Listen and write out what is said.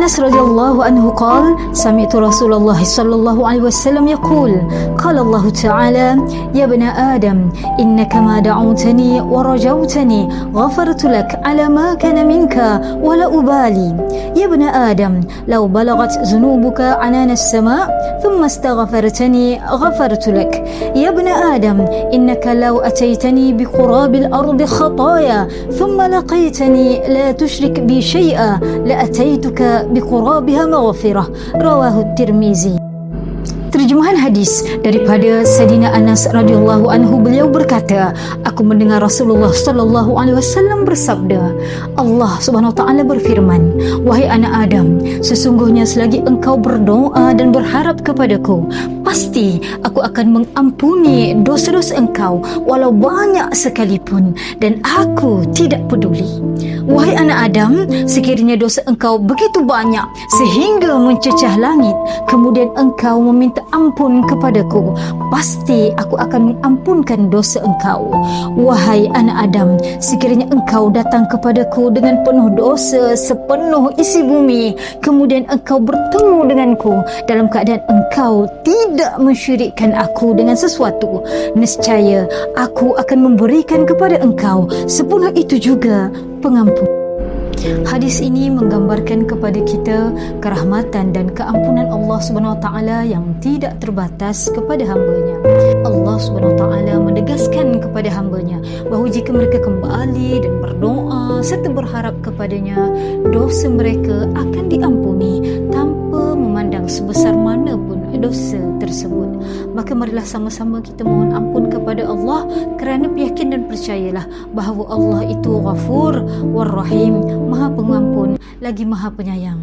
then أنس رضي الله عنه قال سمعت رسول الله صلى الله عليه وسلم يقول قال الله تعالى يا ابن آدم إنك ما دعوتني ورجوتني غفرت لك على ما كان منك ولا أبالي. يا ابن آدم لو بلغت ذنوبك عنان السماء ثم استغفرتني غفرت لك. يا ابن آدم إنك لو أتيتني بقراب الأرض خطايا ثم لقيتني لا تشرك بي شيئا لأتيتك بقرابها مغفرة رواه الترمذي. Terjemahan hadis daripada Sayyidina Anas radhiyallahu anhu beliau berkata aku mendengar Rasulullah sallallahu alaihi wasallam bersabda Allah Subhanahu wa taala berfirman wahai anak Adam sesungguhnya selagi engkau berdoa dan berharap kepadaku pasti aku akan mengampuni dosa-dosa engkau walau banyak sekalipun dan aku tidak peduli wahai anak Adam sekiranya dosa engkau begitu banyak sehingga mencecah langit kemudian engkau meminta ampun kepadaku. Pasti aku akan mengampunkan dosa engkau. Wahai anak Adam sekiranya engkau datang kepadaku dengan penuh dosa sepenuh isi bumi kemudian engkau bertemu denganku dalam keadaan engkau tidak mensyirikkan aku dengan sesuatu nescaya aku akan memberikan kepada engkau sepenuh itu juga pengampunan Hadis ini menggambarkan kepada kita kerahmatan dan keampunan Allah Subhanahu Taala yang tidak terbatas kepada hamba-Nya. Allah Subhanahu Taala menegaskan kepada hamba-Nya bahawa jika mereka kembali dan berdoa serta berharap kepadanya, dosa mereka akan diampuni tersebut. Maka marilah sama-sama kita mohon ampun kepada Allah kerana yakin dan percayalah bahawa Allah itu Ghafur War Rahim, Maha Pengampun lagi Maha Penyayang.